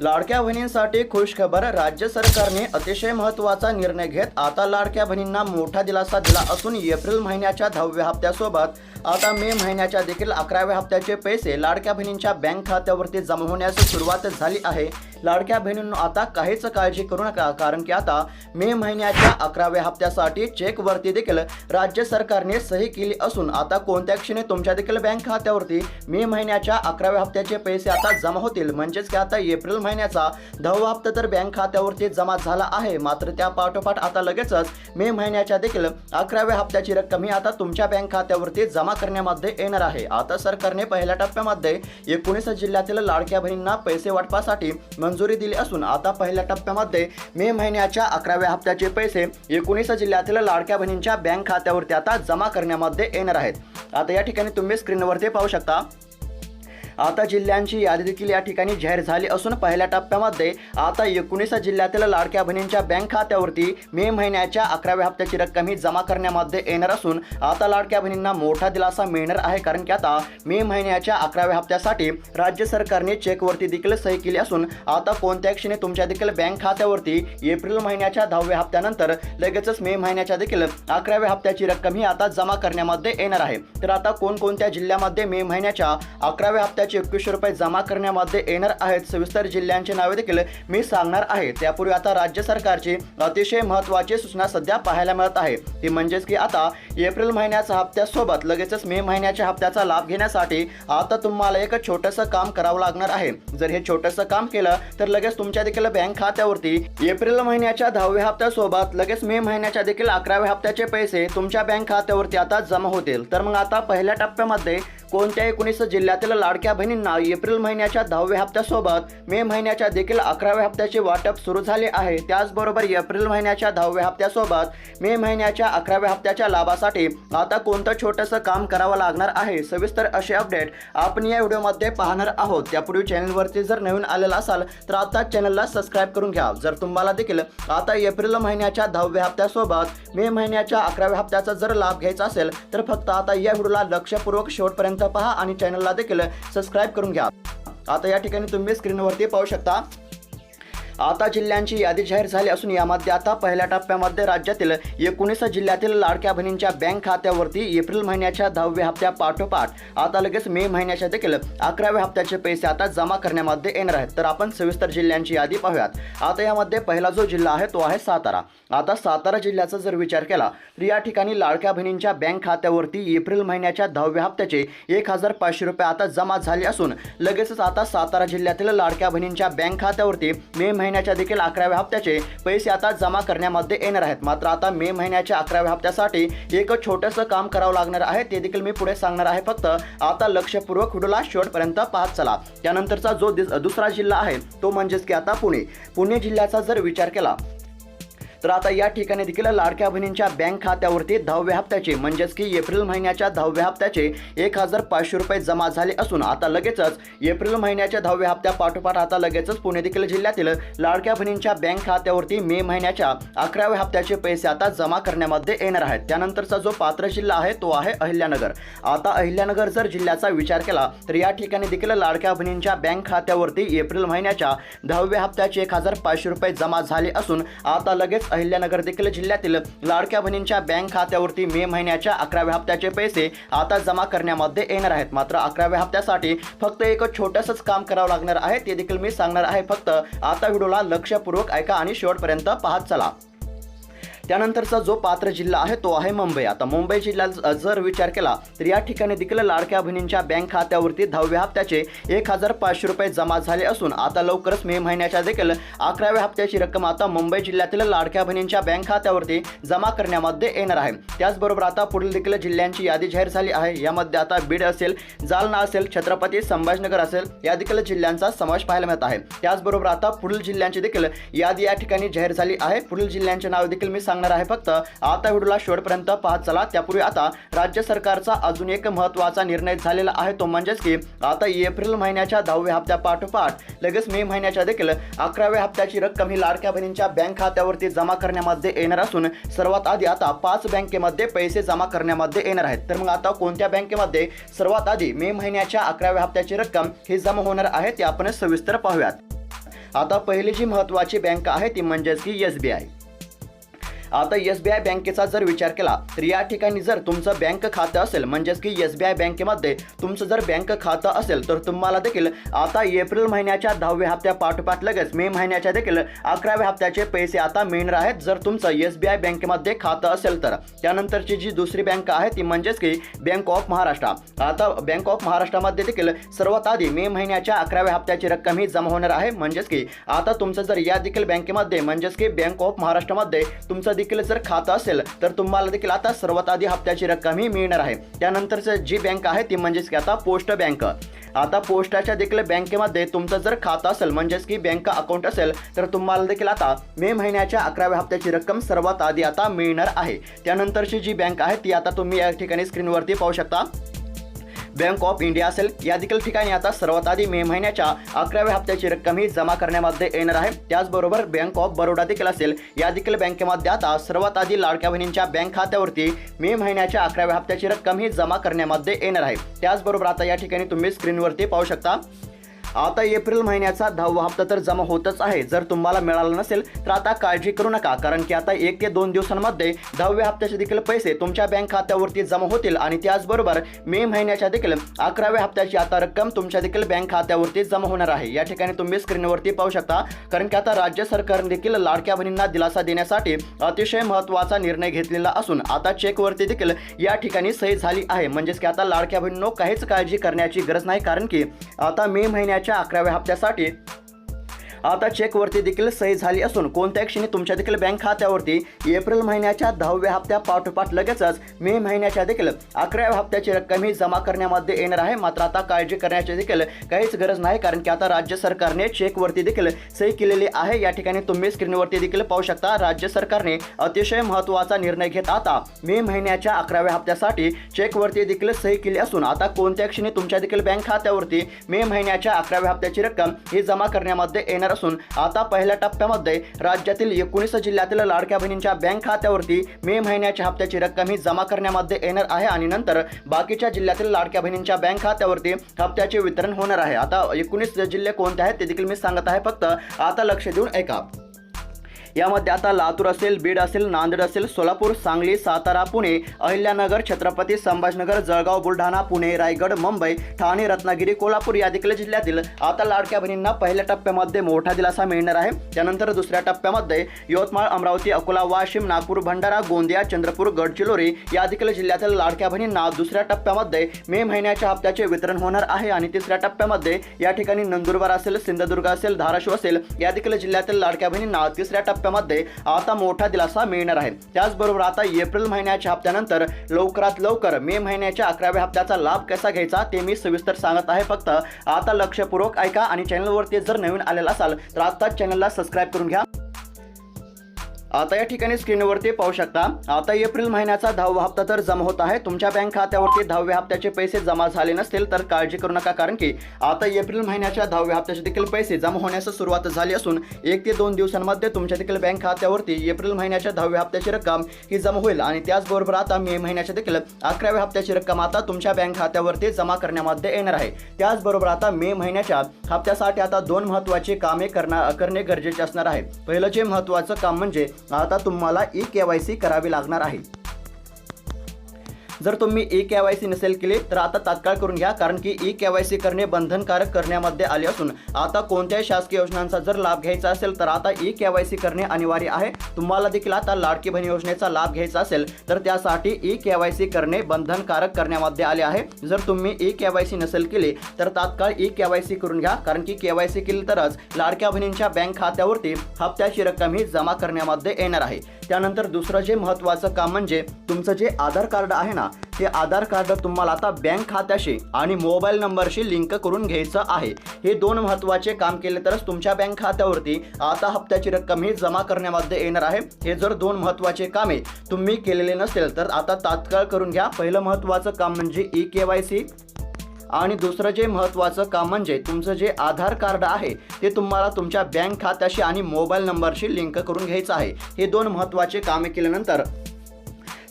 लाडक्या बहिणींसाठी खुश खबर राज्य सरकारने अतिशय महत्त्वाचा निर्णय घेत आता लाडक्या बहिणींना मोठा दिलासा दिला असून एप्रिल महिन्याच्या दहाव्या हप्त्यासोबत आता मे महिन्याच्या देखील अकराव्या हप्त्याचे पैसे लाडक्या बहिणींच्या बँक खात्यावरती जमा होण्यास सुरुवात झाली आहे. लाडक्या बहिणींनो आता काहीच काळजी करू नका कारण की आता मे महिन्याच्या अकराव्या हप्त्यासाठी चेकवरती देखील राज्य सरकारने सही केली असून आता कोणत्या क्षणी तुमच्या देखील बँक खात्यावरती मे महिन्याच्या अकराव्या हप्त्याचे पैसे आता जमा होतील? म्हणजेच की आता एप्रिल महिन्याचा दहावा हप्ता तर बँक खात्यावरती जमा झाला आहे. मात्र त्या पाठोपाठ आता लगेचच मे महिन्याच्या देखील अकराव्या हप्त्याची रक्कम ही आता तुमच्या बँक खात्यावरती जमा करण्यामध्ये येणार आहे. आता सरकारने पहिल्या टप्प्यामध्ये एकोणीस जिल्ह्यातील लाडक्या बहिणींना पैसे वाटपासाठी मंजुरी दिली असून आता पहिल्या टप्प्यामध्ये मे महिन्याच्या अकराव्या हप्त्याचे पैसे एकोणीस जिल्ह्यातील लाडक्या बहिणींच्या बँक खात्यावरती आता जमा करण्यामध्ये येणार आहेत. आता या ठिकाणी तुम्ही स्क्रीनवरती पाहू शकता. आता जिल्ह्यांची यादी देखील या ठिकाणी जाहीर झाली असून पहिल्या टप्प्यामध्ये आता एकोणीस जिल्ह्यातील लाडक्या बहिणींच्या बँक खात्यावरती मे महिन्याच्या अकराव्या हप्त्याची रक्कम ही जमा करण्यामध्ये येणार असून आता लाडक्या बहिणींना मोठा दिलासा मिळणार आहे कारण की आता मे महिन्याच्या अकराव्या हप्त्यासाठी राज्य सरकारने चेकवरती देखील सही केली असून आता कोणत्या क्षणी तुमच्या देखील बँक खात्यावरती एप्रिल महिन्याच्या दहाव्या हप्त्यानंतर लगेचच मे महिन्याच्या देखील अकराव्या हप्त्याची रक्कम ही आता जमा करण्यामध्ये येणार आहे. तर आता कोणकोणत्या जिल्ह्यामध्ये मे महिन्याच्या अकराव्या हप्त्याची एकवीसशे रुपये जमा करण्यामध्ये येणार आहेत. सविस्तर जिल्ह्यांचे नावे देखील मी सांगणार आहे. त्यापूर्वी आता राज्य सरकारची अतिशय महत्त्वाची सूचना सध्या पाहायला मिळत आहे. ती म्हणजेच की आता एप्रिल महिन्याच्या हप्त्यासोबत लगेचच मे महिन्याच्या हप्त्याचा लाभ घेण्यासाठी आता तुम्हाला एक छोटंसं काम करावं लागणार आहे. जर हे छोटंसं काम केलं तर लगेच तुमच्या देखील बँक खात्यावरती एप्रिल महिन्याच्या दहाव्या हप्त्यासोबत लगेच मे महिन्याच्या देखील अकराव्या हप्त्याचे पैसे तुमच्या बँक खात्यावरती आता जमा होतील. तर मग आता पहिल्या टप्प्यामध्ये कोणत्या एकोणीस जिल्ह्यातील लाडक्या बहिणींना एप्रिल महिन्याच्या दहाव्या हप्त्यासोबत मे महिन्याच्या देखील अकराव्या हप्त्याचे वाटप सुरू झाले आहे. त्याचबरोबर एप्रिल महिन्याच्या दहाव्या हप्त्यासोबत मे महिन्याच्या अकराव्या हप्त्याच्या लाभासाठी आता कोणतं छोटंसं काम करावं लागणार आहे सविस्तर असे अपडेट आपण या व्हिडिओमध्ये पाहणार आहोत. त्यापूर्वी चॅनलवरती जर नवीन आलेला असाल तर आता चॅनलला सबस्क्राईब करून घ्या. जर तुम्हाला देखील आता एप्रिल महिन्याच्या दहाव्या हप्त्यासोबत मे महिन्याच्या अकराव्या हप्त्याचा जर लाभ घ्यायचा असेल तर फक्त आता या व्हिडिओला लक्षपूर्वक शेवटपर्यंत पहा आणि चॅनलला देखील सबस्क्राईब करून घ्या. आता या ठिकाणी तुम्ही स्क्रीनवरती पाहू शकता. आता जिल्ह्यांची यादी जाहीर झाली असून यामध्ये आता पहिल्या टप्प्यामध्ये राज्यातील एकोणीस जिल्ह्यातील लाडक्या बहिणींच्या बँक खात्यावरती एप्रिल महिन्याच्या दहाव्या हप्त्या पाठोपाठ. आता लगेच मे महिन्याच्या देखील अकराव्या हप्त्याचे पैसे आता जमा करण्यामध्ये येणार आहेत. तर आपण सविस्तर जिल्ह्यांची यादी पाहूयात. आता यामध्ये पहिला जो जिल्हा आहे तो आहे सातारा. आता सातारा जिल्ह्याचा जर विचार केला तर या ठिकाणी लाडक्या बहिणींच्या बँक खात्यावरती एप्रिल महिन्याच्या दहाव्या हप्त्याचे एक हजार पाचशे रुपये आता जमा झाले असून लगेचच आता सातारा जिल्ह्यातील लाडक्या बहिणींच्या बँक खात्यावरती मे महिन्याच्या देखील अकराव्या हप्त्याचे पैसे आता जमा करण्यामध्ये येणार आहेत. मात्र आता मे महिन्याच्या अकराव्या हप्त्यासाठी एक छोटंसं काम करावं लागणार आहे. ते देखील मी पुढे सांगणार आहे. फक्त आता लक्षपूर्वक व्हिडिओला शेवटपर्यंत पाहत चला. त्यानंतरचा जो दुसरा जिल्हा आहे तो म्हणजेच की आता पुणे. पुणे जिल्ह्याचा जर विचार केला तर आता या ठिकाणी देखील लाडक्या बहिणींच्या बँक खात्यावरती दहाव्या हप्त्याचे म्हणजेच की एप्रिल महिन्याच्या दहाव्या हप्त्याचे एक हजार पाचशे रुपये जमा झाले असून आता लगेचच एप्रिल महिन्याच्या दहाव्या हप्त्या पाठोपाठ आता लगेचच पुणे देखील जिल्ह्यातील लाडक्या बहिणींच्या बँक खात्यावरती मे महिन्याच्या अकराव्या हप्त्याचे पैसे आता जमा करण्यामध्ये येणार आहेत. त्यानंतरचा जो पात्र जिल्हा आहे तो आहे अहिल्यानगर. आता अहिल्यानगर जर जिल्ह्याचा विचार केला तर या ठिकाणी देखील लाडक्या बहिणींच्या बँक खात्यावरती एप्रिल महिन्याच्या दहाव्या हप्त्याचे एक हजार पाचशे रुपये जमा झाले असून आता लगेच अहिल्यानगर देखील जिल्ह्यातील लाडक्या बहिणींच्या बँक खात्यावरती मे महिन्याच्या अकराव्या हप्त्याचे पैसे आता जमा करण्यामध्ये येणार आहेत. मात्र अकराव्या हप्त्यासाठी फक्त एक छोटंसंच काम करावं लागणार आहे. ते देखील मी सांगणार आहे. फक्त आता व्हिडिओला लक्षपूर्वक ऐका आणि शेवटपर्यंत पाहत चला. त्यानंतरचा जो पात्र जिल्हा आहे तो आहे मुंबई. आता मुंबई जिल्ह्यात जर विचार केला तर या ठिकाणी देखील लाडक्या बहिणींच्या बँक खात्यावरती दहाव्या हप्त्याचे एक हजार पाचशे रुपये जमा झाले असून आता लवकरच मे महिन्याच्या देखील अकराव्या हप्त्याची रक्कम आता मुंबई जिल्ह्यातील लाडक्या बहिणींच्या बँक खात्यावरती जमा करण्यामध्ये येणार आहे. त्याचबरोबर आता पुढील देखील जिल्ह्यांची यादी जाहीर झाली आहे. यामध्ये आता बीड असेल जालना असेल छत्रपती संभाजीनगर असेल या देखील जिल्ह्यांचा समावेश पाहायला मिळत आहे. त्याचबरोबर आता पुढील जिल्ह्यांची देखील यादी या ठिकाणी जाहीर झाली आहे. पुढील जिल्ह्यांचे नाव देखील मी सांगणार आहे फक्त. आता व्हिडिओला शेवटपर्यंत पाहत चला. त्यापूर्वी आता राज्य सरकारचा अजून एक महत्त्वाचा निर्णय झालेला आहे. तो म्हणजेच की आता एप्रिल महिन्याच्या दहाव्या हप्त्या पाठोपाठ लगेच मे महिन्याच्या देखील अकराव्या हप्त्याची रक्कम ही लाडक्या बहिणींच्या बँक खात्यावरती जमा करण्यामध्ये येणार असून सर्वात आधी आता पाच बँकेमध्ये पैसे जमा करण्यामध्ये येणार आहेत. तर मग आता कोणत्या बँकेमध्ये सर्वात आधी मे महिन्याच्या अकराव्या हप्त्याची रक्कम ही जमा होणार आहे ते आपण सविस्तर पाहूयात. आता पहिली जी महत्त्वाची बँक आहे ती म्हणजेच की एस बी आय. आता एस बी आय बँकेचा जर विचार केला तर या ठिकाणी जर तुमचं बँक खातं असेल म्हणजेच की एस बी आय बँकेमध्ये तुमचं जर बँक खातं असेल तर तुम्हाला देखील आता एप्रिल महिन्याच्या दहाव्या हप्त्या पाठोपाठ लगेच मे महिन्याच्या देखील अकराव्या हप्त्याचे पैसे आता मिळणार आहेत जर तुमचं एस बी आय बँकेमध्ये खातं असेल तर. त्यानंतरची जी दुसरी बँक आहे ती म्हणजेच की बँक ऑफ महाराष्ट्र आता बँक ऑफ महाराष्ट्रामध्ये देखील सर्वात आधी मे महिन्याच्या अकराव्या हप्त्याची रक्कम ही जमा होणार आहे म्हणजेच की आता तुमचं जर या देखील बँकेमध्ये म्हणजेच की बँक ऑफ महाराष्ट्रामध्ये तुमचं देखील जर खातं असेल तर तुम्हाला देखील आता सर्वात आधी हप्त्याची रक्कम ही मिळणार आहे. त्यानंतरचं जी बँक आहे ती म्हणजेच की आता पोस्ट बँक. आता पोस्टाच्या देखील बँकेमध्ये तुमचं जर खातं असेल म्हणजेच की बँक अकाउंट असेल तर तुम्हाला देखील आता मे महिन्याच्या अकराव्या हप्त्याची रक्कम सर्वात आधी आता मिळणार आहे. त्यानंतरची जी बँक आहे ती आता तुम्ही या ठिकाणी स्क्रीनवरती पाहू शकता. बँक ऑफ इंडिया असेल. या देखील ठिकाणी आता सर्वात आधी मे महिन्याच्या अकराव्या हप्त्याची रक्कम ही जमा करण्यामध्ये येणार आहे. त्याचबरोबर बँक ऑफ बरोडा देखील असेल. या देखील बँकेमध्ये आता सर्वात आधी लाडक्या बहिणींच्या बँक खात्यावरती मे महिन्याच्या अकराव्या हप्त्याची रक्कम ही जमा करण्यामध्ये येणार आहे. त्याचबरोबर आता या ठिकाणी तुम्ही स्क्रीनवरती पाहू शकता. आता एप्रिल महिन्याचा दहावा हप्ता तर जमा होतच आहे. जर तुम्हाला मिळाला नसेल तर आता काळजी करू नका कारण की आता एक ते दोन दिवसांमध्ये दहाव्या हप्त्याचे देखील पैसे तुमच्या बँक खात्यावरती जमा होतील आणि त्याचबरोबर मे महिन्याच्या देखील अकराव्या हप्त्याची आता रक्कम तुमच्या देखील बँक खात्यावरती जमा होणार आहे. या ठिकाणी तुम्ही स्क्रीनवरती पाहू शकता कारण की आता राज्य सरकारने देखील लाडक्या बहिणींना दिलासा देण्यासाठी अतिशय महत्त्वाचा निर्णय घेतलेला असून आता चेकवरती देखील या ठिकाणी सही झाली आहे. म्हणजेच की आता लाडक्या बहिणींनो काहीच काळजी करण्याची गरज नाही कारण की आता मे महिन्या महिन्याच्या अकराव्या हप्त्यासाठी आता चेकवरती देखील सही झाली असून कोणत्या क्षणी तुमच्या देखील बँक खात्यावरती एप्रिल महिन्याच्या दहाव्या हप्त्या पाठोपाठ लगेचच मे महिन्याच्या देखील अकराव्या हप्त्याची रक्कम ही जमा करण्यामध्ये येणार आहे. मात्र आता काळजी करण्याची देखील काहीच गरज नाही कारण की आता राज्य सरकारने चेकवरती देखील सही केलेली आहे. या ठिकाणी तुम्ही स्क्रीनवरती देखील पाहू शकता राज्य सरकारने अतिशय महत्त्वाचा निर्णय घेत आता मे महिन्याच्या अकराव्या हप्त्यासाठी चेकवरती देखील सही केली असून आता कोणत्या क्षणी तुमच्या देखील बँक खात्यावरती मे महिन्याच्या अकराव्या हप्त्याची रक्कम ही जमा करण्यामध्ये येणार असून आता पहिल्या टप्प्यामध्ये राज्यातील एकोणीस जिल्ह्यातील लाडक्या बहिणींच्या बँक खात्यावरती मे महिन्याच्या हप्त्याची रक्कम ही जमा करण्यामध्ये येणार आहे आणि नंतर बाकीच्या जिल्ह्यातील लाडक्या बहिणींच्या बँक खात्यावरती हप्त्याचे वितरण होणार आहे. आता एकोणीस जिल्हे कोणते आहेत ते देखील मी सांगत आहे. फक्त आता लक्ष देऊन ऐका. यामध्ये आता लातूर असेल बीड असेल नांदेड असेल सोलापूर सांगली सातारा पुणे अहिल्यानगर छत्रपती संभाजनगर जळगाव बुलढाणा पुणे रायगड मुंबई ठाणे रत्नागिरी कोल्हापूर या देखील जिल्ह्यातील आता लाडक्या बहिणींना पहिल्या टप्प्यामध्ये मोठा दिलासा मिळणार आहे. त्यानंतर दुसऱ्या टप्प्यामध्ये यवतमाळ अमरावती अकोला वाशिम नागपूर भंडारा गोंदिया चंद्रपूर गडचिरोली या देखील जिल्ह्यातील लाडक्या बहिणींना दुसऱ्या टप्प्यामध्ये मे महिन्याच्या हप्त्याचे वितरण होणार आहे. आणि तिसऱ्या टप्प्यामध्ये या ठिकाणी नंदुरबार असेल सिंधुदुर्ग असेल धाराशिव असेल या देखील जिल्ह्यातील लाडक्या बहिणींना तिसऱ्या हप्त्यामध्ये आता मोठा दिलासा मिळणार आहे. त्याचबरोबर आता एप्रिल महिन्याच्या हप्त्यानंतर लवकरात लवकर मे महिन्याच्या अकराव्या हप्त्याचा लाभ कसा घ्यायचा ते मी सविस्तर सांगत आहे. फक्त आता लक्षपूर्वक ऐका आणि चॅनलवरती जर नवीन आलेला असाल तर आत्ताच चॅनलला सबस्क्राईब करून घ्या. आता या ठिकाणी स्क्रीनवरती पाहू शकता आता एप्रिल महिन्याचा दहावा हप्ता तर जमा होत आहे. तुमच्या बँक खात्यावरती दहाव्या हप्त्याचे पैसे जमा झाले नसतील तर काळजी करू नका कारण की आता एप्रिल महिन्याच्या दहाव्या हप्त्याचे देखील पैसे जमा होण्यास सुरुवात झाली असून एक ते दोन दिवसांमध्ये तुमच्या देखील बँक खात्यावरती एप्रिल महिन्याच्या दहाव्या हप्त्याची रक्कम ही जमा होईल. आणि त्याचबरोबर आता मे महिन्याच्या देखील अकराव्या हप्त्याची रक्कम आता तुमच्या बँक खात्यावरती जमा करण्यामध्ये येणार आहे. त्याचबरोबर आता मे महिन्याच्या हप्त्यासाठी आता दोन महत्त्वाची कामे करणार करणे गरजेचे असणार आहे. पहिलं जे महत्त्वाचं काम म्हणजे आता तुम्हाला ई के वाय सी करावी लागणार आहे. जर तुम्ही ई के वाय सी नसेल केली तर आता तात्काळ करून घ्या कारण की ई के वाय सी करणे बंधनकारक करण्यामध्ये आले असून आता कोणत्याही शासकीय योजनांचा जर लाभ घ्यायचा असेल तर आता ई के वाय सी करणे अनिवार्य आहे. तुम्हाला देखील आता लाडकी बहीण योजनेचा लाभ घ्यायचा असेल तर त्यासाठी ई के वाय सी करणे बंधनकारक करण्यामध्ये आले आहे. जर तुम्ही ई के वाय सी नसेल केली तर तात्काळ ई के वाय सी करून घ्या कारण की के वाय सी केली तरच लाडक्या बहिणींच्या बँक खात्यावरती हप्त्याची रक्कम ही जमा करण्यामध्ये येणार आहे. त्यानंतर दुसरं जे महत्त्वाचं काम म्हणजे तुमचं जे आधार कार्ड आहे ना हे आधार कार्ड तुम्हाला आता बँक खात्याशी आणि मोबाईल नंबरशी लिंक करून घ्यायचं आहे. हे दोन महत्त्वाचे काम केले तरच तुमच्या बँक खात्यावरती आता हप्त्याची रक्कम ही जमा करण्यामध्ये येणार आहे. हे जर दोन महत्त्वाचे कामे तुम्ही केलेले नसेल तर आता तात्काळ करून घ्या. पहिलं महत्त्वाचं काम म्हणजे ई के वाय सी आणि दुसरं जे महत्त्वाचं काम म्हणजे तुमचं जे आधार कार्ड आहे ते तुम्हाला तुमच्या बँक खात्याशी आणि मोबाईल नंबरशी लिंक करून घ्यायचं आहे. हे दोन महत्त्वाचे कामे केल्यानंतर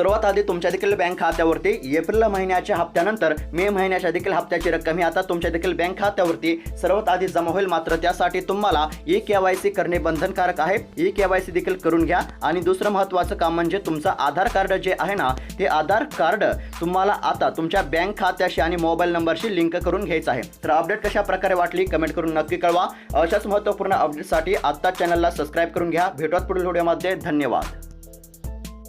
सर्वात आधी तुमच्या देखील बँक खात्यावरती एप्रिल महिन्याच्या हप्त्यानंतर मे महिन्याच्या देखील हप्त्याची रक्कम ही आता तुमच्या देखील बँक खात्यावरती सर्वात आधी जमा होईल. मात्र त्यासाठी तुम्हाला ई के वाय सी करणे बंधनकारक आहे. ई के वाय सी देखील करून घ्या. आणि दुसरं महत्त्वाचं काम म्हणजे तुमचं आधार कार्ड जे आहे ना ते आधार कार्ड तुम्हाला आता तुमच्या बँक खात्याशी आणि मोबाईल नंबरशी लिंक करून घ्यायचं आहे. तर अपडेट कशा प्रकारे वाटली कमेंट करून नक्की कळवा. अशाच महत्त्वपूर्ण अपडेटसाठी आत्ता चॅनलला सबस्क्राईब करून घ्या. भेटवत पुढील व्हिडिओमध्ये. धन्यवाद.